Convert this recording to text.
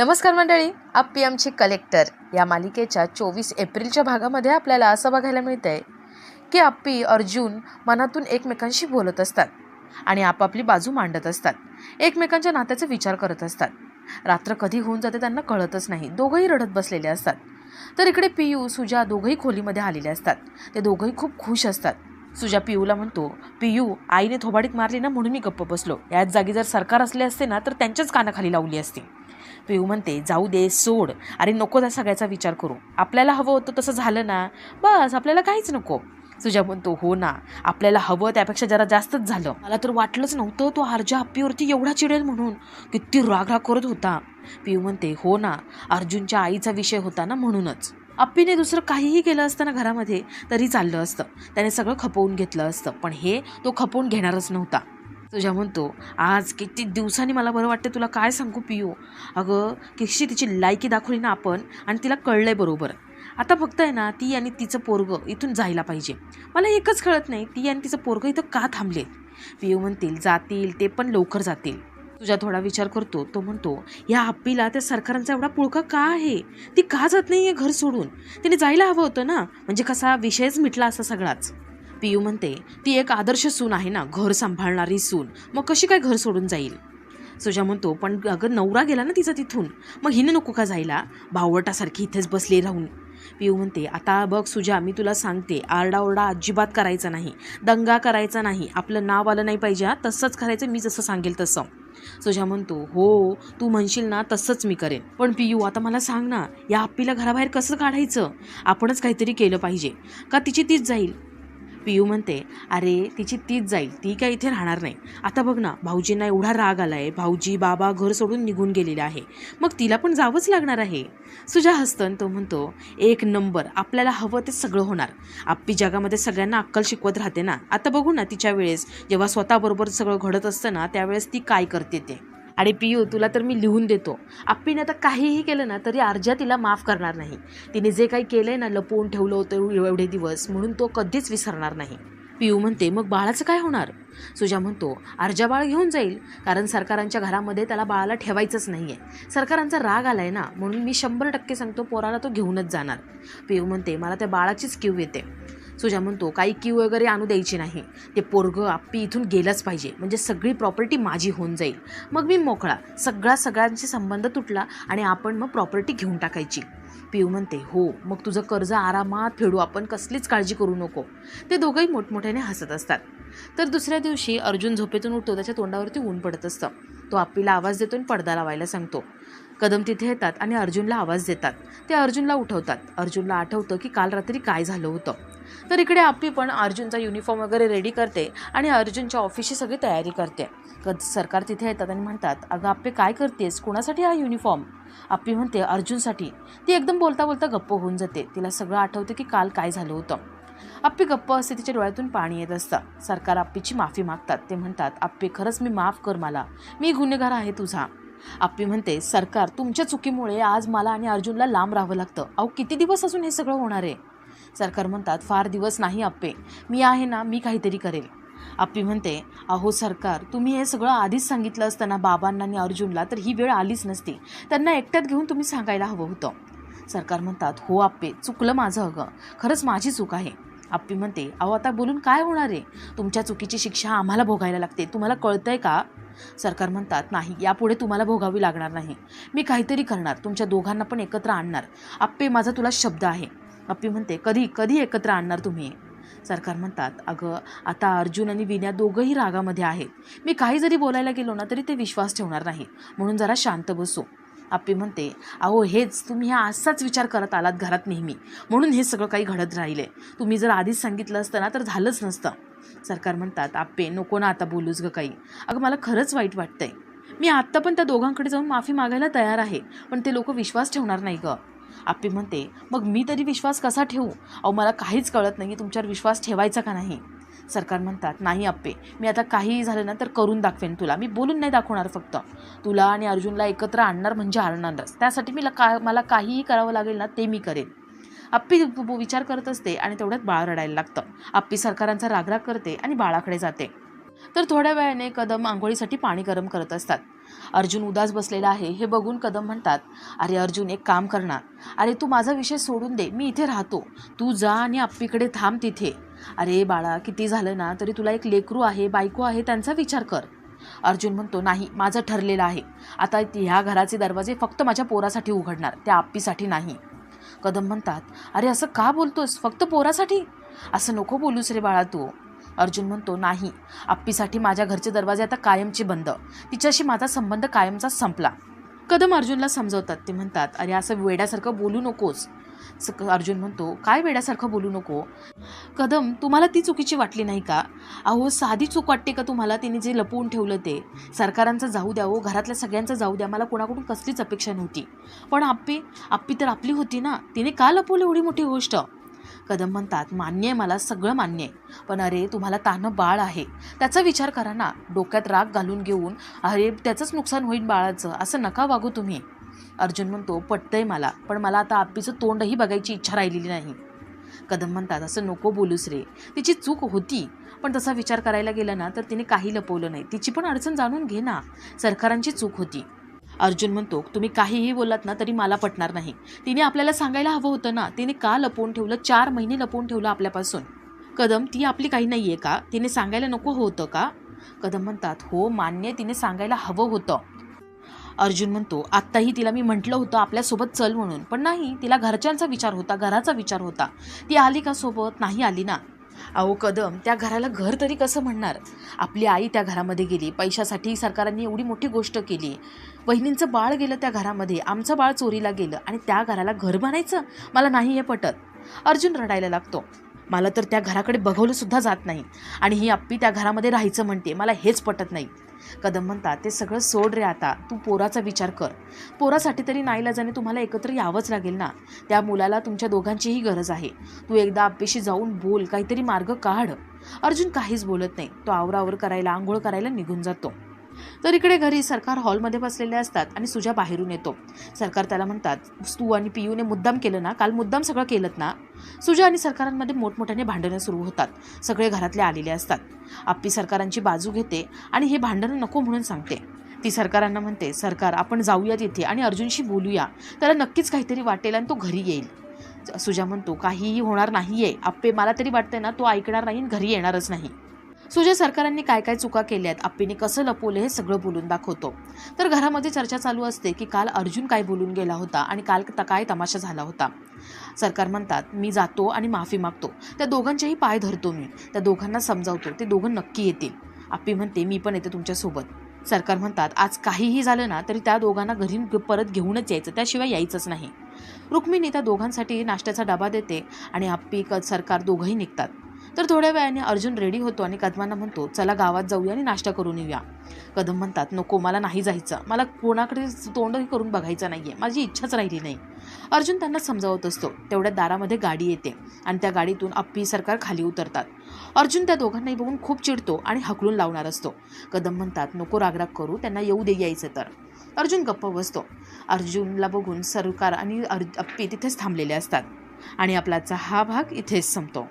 नमस्कार मंडळी आप्पी आमची कलेक्टर या मालिकेच्या चोवीस एप्रिलच्या भागामध्ये आपल्याला असं बघायला मिळतंय की आप्पी अर्जुन मनातून एकमेकांशी बोलत असतात आणि आपापली बाजू मांडत असतात. एकमेकांच्या नात्याचा विचार करत असतात. रात्र कधी होऊन जाते त्यांना कळतच नाही. दोघंही रडत बसलेले असतात. तर इकडे पियू सुजा दोघंही खोलीमध्ये आलेले असतात. ते दोघंही खूप खुश असतात. सुजा पियूला म्हणतो पियू आईने थोबाडीत मारली ना म्हणून मी गप्प बसलो. याच जागी जर सरकार असले असते ना तर त्यांच्याच कानाखाली लावली असती. पिऊ म्हणते जाऊ दे सोड. अरे नको त्या सगळ्याचा विचार करू. आपल्याला हवं होतं तसं झालं ना. बस आपल्याला काहीच नको. सुजा म्हणतो हो ना आपल्याला हवं त्यापेक्षा जरा जास्तच झालं. मला तर वाटलंच नव्हतं तो अर्जा हप्पीवरती एवढा चिडेल म्हणून. किती राग राग करत होता. पिऊ म्हणते हो ना अर्जुनच्या आईचा विषय होता ना म्हणूनच. अप्पीने दुसरं काहीही केलं असतं ना घरामध्ये तरी चाललं असतं. त्याने सगळं खपवून घेतलं असतं. पण हे तो खपवून घेणारच नव्हता. तुझ्या म्हणतो आज किती दिवसांनी मला बरं वाटतं तुला काय सांगू पियू? अगं कशी तिची लायकी दाखवली ना आपण आणि तिला कळलंय बरोबर. आता फक्त आहे ना ती आणि तिचं पोरगं इथून जायला पाहिजे. मला एकच कळत नाही ती आणि तिचं पोरगं इथं का थांबले? पियू म्हणतील जातील ते पण लवकर जातील. तुझा थोडा विचार करतो तो म्हणतो या हप्पीला त्या सरकारांचा एवढा पुळका का आहे? ती का जात नाही आहे घर सोडून? तिने जायला हवं होतं ना? म्हणजे कसा विषयच मिटला असा सगळाच. पियू म्हणते ती एक आदर्श सून आहे ना घर सांभाळणारी सून. मग कशी काय घर सोडून जाईल? सुजा म्हणतो पण अगं नवरा गेला ना तिचा तिथून. मग हिने नको का जायला? भावटासारखी इथेच बसली राहून. पिऊ म्हणते आता बघ सुजा मी तुला सांगते आरडाओरडा अजिबात करायचा नाही. दंगा करायचा नाही. आपलं नाव आलं नाही पाहिजे तसंच करायचं मी जसं सांगेल तसं. सुजा म्हणतो हो तू म्हणशील ना तसंच मी करेन. पण पियू आता मला सांग ना या आप्पीला घराबाहेर कसं काढायचं? आपणच काहीतरी केलं पाहिजे. का तिची तीच जाईल? पियू म्हणते अरे तिची तीच जाईल ती काय इथे राहणार नाही. आता बघ ना भाऊजींना एवढा राग आला आहे भाऊजी बाबा घर सोडून निघून गेलेला आहे. मग तिला पण जावंच लागणार आहे. सुजा हस्तन तो म्हणतो एक नंबर आपल्याला हवं ते सगळं होणार. आप्पी जगामध्ये सगळ्यांना अक्कल शिकवत राहते ना. आता बघू ना तिच्या वेळेस जेव्हा स्वतःबरोबर सगळं घडत असतं ना त्यावेळेस ती काय करते ते. आणि पियू तुला तर मी लिहून देतो. आप्पीने आता काहीही केलं ना तरी अर्जा तिला माफ करणार नाही. तिने जे काही केलं आहे ना लपवून ठेवलं होतं एवढे दिवस म्हणून तो कधीच विसरणार नाही. पियू म्हणते मग बाळाचं काय होणार? सुजा म्हणतो अर्जा बाळ घेऊन जाईल कारण सरकारांच्या घरामध्ये त्याला बाळाला ठेवायचंच नाही आहे सरकारांचा राग आला आहे ना म्हणून मी शंभर टक्के सांगतो पोराला तो घेऊनच जाणार. पियू म्हणते मला त्या बाळाचीच क्यू येते. सुजा म्हणतो काही क्यू वगैरे आणू द्यायची नाही. ते पोरगं आप्पी इथून गेलंच पाहिजे. म्हणजे सगळी प्रॉपर्टी माझी होऊन जाईल. मग मी मोकळा. सगळा सगळ्यांशी संबंध तुटला आणि आपण मग प्रॉपर्टी घेऊन टाकायची. पिऊ म्हणते हो मग तुझं कर्ज आरामात फेडू. आपण कसलीच काळजी करू नको. ते दोघंही मोठमोठ्याने हसत असतात. तर दुसऱ्या दिवशी अर्जुन झोपेतून उठतो त्याच्या तोंडावरती ऊन पडत असतं. तो आप्पीला आवाज देतो आणि पडदा लावायला सांगतो. कदम तिथे येतात आणि अर्जुनला आवाज देतात. ते अर्जुनला उठवतात. अर्जुनला आठवतं की काल रात्री काय झालं होतं. तर इकडे आप्पी पण अर्जुनचा युनिफॉर्म वगैरे रेडी करते आणि अर्जुनच्या ऑफिसची सगळी तयारी करते. कद सरकार तिथे येतात आणि म्हणतात अगं आप्पे काय करतेस? कुणासाठी हा युनिफॉर्म आप्पी म्हणते अर्जुनसाठी. ती एकदम बोलता बोलता गप्प होऊन जाते. तिला सगळं आठवतं की काल काय झालं होतं. आप्पी गप्प असते तिच्या डोळ्यातून पाणी येत असतं. सरकार आप्पीची माफी मागतात. ते म्हणतात आप्पी खरंच मी माफ कर मला. मी गुन्हेगार आहे तुझा. आप्पी म्हणते सरकार तुमच्या चुकीमुळे आज मला आणि अर्जुनला लांब राहावं लागतं. अहो किती दिवस असून हे सगळं होणार आहे? सरकार म्हणतात फार दिवस नाही आप्पे मी आहे ना मी काहीतरी करेल. आप्पी म्हणते अहो सरकार तुम्ही हे सगळं आधीच सांगितलं असतं ना बाबांना आणि अर्जुनला तर ही वेळ आलीच नसती. त्यांना एकट्यात घेऊन तुम्ही सांगायला हवं होतं. सरकार म्हणतात हो आप्पे चुकलं माझं अगं. खरंच माझी चूक आहे. आप्पी म्हणते अहो आता बोलून काय होणार आहे? तुमच्या चुकीची शिक्षा आम्हाला भोगायला लागते. तुम्हाला कळतंय का? सरकार म्हणतात नाही यापुढे तुम्हाला भोगावी लागणार नाही. मी काहीतरी करणार. तुमच्या दोघांना पण एकत्र आणणार. आप्पे माझा तुला शब्द आहे. अप्पी म्हणते कधी कधी एकत्र आणणार तुम्ही? सरकार म्हणतात अगं आता अर्जुन आणि विन्या दोघंही रागामध्ये आहेत. मी काही जरी बोलायला गेलो ना तरी ते विश्वास ठेवणार नाही म्हणून जरा शांत बसू. आपी म्हणते अहो हेच तुम्ही हा असाच विचार करत आलात घरात नेहमी. म्हणून हे सगळं काही घडत राहिले. तुम्ही जर आधीच सांगितलं असतं ना तर झालंच नसतं. सरकार म्हणतात आप्पे नको ना आता बोलूच ग काही. अगं मला खरंच वाईट वाटतंय. मी आत्ता पण त्या दोघांकडे जाऊन माफी मागायला तयार आहे पण ते लोक विश्वास ठेवणार नाही गं. आप्पी म्हणते मग मी तरी विश्वास कसा ठेवू? अहो मला काहीच कळत नाही तुमच्यावर विश्वास ठेवायचा का नाही? सरकार म्हणतात नाही आप्पे मी आता काहीही झालं ना तर करून दाखवेन तुला. मी बोलून नाही दाखवणार फक्त. तुला आणि अर्जुनला एकत्र आणणार म्हणजे आणणारच त्यासाठी मी का मला काहीही करावं लागेल ना ते मी करेन. आप्पी विचार करत असते आणि तेवढ्यात बाळ रडायला लागतं. आप्पी सरकारांचा रागराग करते आणि बाळाकडे जाते. तर थोड्या वेळाने कदम आंघोळीसाठी पाणी गरम करत असतात. अर्जुन उदास बसलेला आहे. हे बघून कदम म्हणतात अरे अर्जुन एक काम करणार. अरे तू माझा विषय सोडून दे. मी इथे राहतो. तू जा आणि आप्पीकडे थांब तिथे. अरे बाळा किती झालं ना तरी तुला एक लेकरू आहे बायको आहे त्यांचा विचार कर. अर्जुन म्हणतो नाही माझं ठरलेलं आहे. आता ह्या घराचे दरवाजे फक्त माझ्या पोरासाठी उघडणार त्या आप्पीसाठी नाही. कदम म्हणतात अरे असं का बोलतोस? फक्त पोरासाठी? असं नको बोलूस रे बाळा तू. अर्जुन म्हणतो नाही आप्पीसाठी माझ्या घरचे दरवाजे आता कायमचे बंद. तिच्याशी माझा संबंध कायमचा संपला. कदम अर्जुनला समजवतात ते म्हणतात अरे असं वेड्यासारखं बोलू नकोस. स- अर्जुन म्हणतो काय वेड्यासारखं बोलू नको. कदम तुम्हाला ती चुकीची वाटली नाही का? अहो साधी चूक वाटते का तुम्हाला? तिने जे लपवून ठेवलं ते. सरकारांचं जाऊ द्या हो घरातल्या सगळ्यांचं जाऊ द्या. मला कोणाकडून कसलीच अपेक्षा नव्हती. पण आप्पी आप्पी तर आपली होती ना. तिने का लपवली एवढी मोठी गोष्ट? कदम म्हणतात मान्य आहे मला सगळं मान्य आहे. पण अरे तुम्हाला तानं बाळ आहे. त्याचा विचार करा ना. डोक्यात राग घालून घेऊन अरे त्याचंच नुकसान होईल बाळाचं. असं नका वागू तुम्ही. अर्जुन म्हणतो पटतंय मला पण मला आता आप्पीचं तोंडही बघायची इच्छा राहिलेली नाही. कदम म्हणतात असं नको बोलूस रे तिची चूक होती पण तसा विचार करायला गेला ना तर तिने काही लपवलं नाही. तिची पण अडचण जाणून घे ना सरकारांची चूक होती. अर्जुन म्हणतो तुम्ही काहीही बोललात ना तरी मला पटणार नाही. तिने आपल्याला सांगायला हवं होतं ना तिने का लपवून ठेवलं? चार महिने लपवून ठेवलं आपल्यापासून. कदम ती आपली काही नाही आहे का? तिने सांगायला नको होतं का? कदम म्हणतात हो मान्य तिने सांगायला हवं होतं. अर्जुन म्हणतो आत्ताही तिला मी म्हटलं होतं आपल्यासोबत चल म्हणून पण नाही तिला घरच्यांचा विचार होता घराचा विचार होता. ती आली का सोबत? नाही आली ना. अहो कदम त्या घराला घर तरी कसं म्हणणार? आपली आई त्या घरामध्ये गेली पैशासाठी सरकारांनी एवढी मोठी गोष्ट केली. बहिणींचं बाळ गेलं त्या घरामध्ये आमचं बाळ चोरीला गेलं आणि त्या घराला घर बनायचं? मला नाही हे पटत. अर्जुन रडायला लागतो. मला तर त्या घराकडे बघवलं सुद्धा जात नाही आणि ही आप्पी त्या घरामध्ये राहायचं म्हणते मला हेच पटत नाही. कदम म्हणतात ते सगळं सोड रे आता. तू पोराचा विचार कर. पोरासाठी तरी नाईलाजाने तुम्हाला एकत्र यावंच लागेल ना? त्या मुलाला तुमच्या दोघांचीही गरज आहे. तू एकदा आपेशी जाऊन बोल काहीतरी मार्ग काढ. अर्जुन काहीच बोलत नाही. तो आवरावर करायला आंघोळ करायला निघून जातो. तर इकडे घरी सरकार हॉलमध्ये बसलेले असतात आणि सुजा बाहेरून येतो. सरकार त्याला म्हणतात तू आणि पियूने मुद्दाम केलं ना काल मुद्दाम सगळं केलं ना? सुजा आणि सरकारांमध्ये मोठमोठ्याने भांडणं सुरू होतात. सगळे घरातले आलेले असतात. आप्पी सरकारांची बाजू घेते आणि हे भांडणं नको म्हणून सांगते. ती सरकारांना म्हणते सरकार आपण जाऊया तिथे आणि अर्जुनशी बोलूया. त्याला नक्कीच काहीतरी वाटेल आणि तो घरी येईल. सुजा म्हणतो काहीही होणार नाहीये. आप्पे मला तरी वाटतंय ना तो ऐकणार नाही आणि घरी येणारच नाही. सुजय सरकारांनी काय काय चुका केल्या आहेत आप्पीने कसं लपवलं हे सगळं बोलून दाखवतो. तर घरामध्ये चर्चा चालू असते की काल अर्जुन काय बोलून गेला होता आणि काल त- काय तमाशा झाला होता. सरकार म्हणतात मी जातो आणि माफी मागतो. त्या दोघांचेही पाय धरतो मी. त्या दोघांना समजावतो. ते दोघं नक्की येतील. आप्पी म्हणते मी पण येते तुमच्यासोबत सरकार म्हणतात आज काहीही झालं ना तरी त्या दोघांना घरी परत घेऊनच यायचं. त्याशिवाय यायचंच नाही. रुक्मिणी त्या दोघांसाठी नाश्त्याचा डबा देते आणि आप्पी क सरकार दोघंही निघतात. तर थोड्या वेळाने अर्जुन रेडी होतो आणि कदमांना म्हणतो चला गावात जाऊया आणि नाश्ता करून येऊया. कदम म्हणतात नको मला नाही जायचं. मला कोणाकडे तोंडही करून बघायचं आहे माझी इच्छाच राहिली नाही. अर्जुन त्यांना समजावत असतो. तेवढ्या दारामध्ये गाडी येते आणि त्या गाडीतून अप्पी सरकार खाली उतरतात. अर्जुन त्या दोघांनाही बघून खूप चिडतो आणि हकलून लावणार असतो. कदम म्हणतात नको रागराग करू त्यांना येऊ दे यायचं तर. अर्जुन गप्प बसतो. अर्जुनला बघून सरकार आणि अर अप्पी तिथेच थांबलेले असतात आणि आपलाचा हा भाग इथेच संपतो.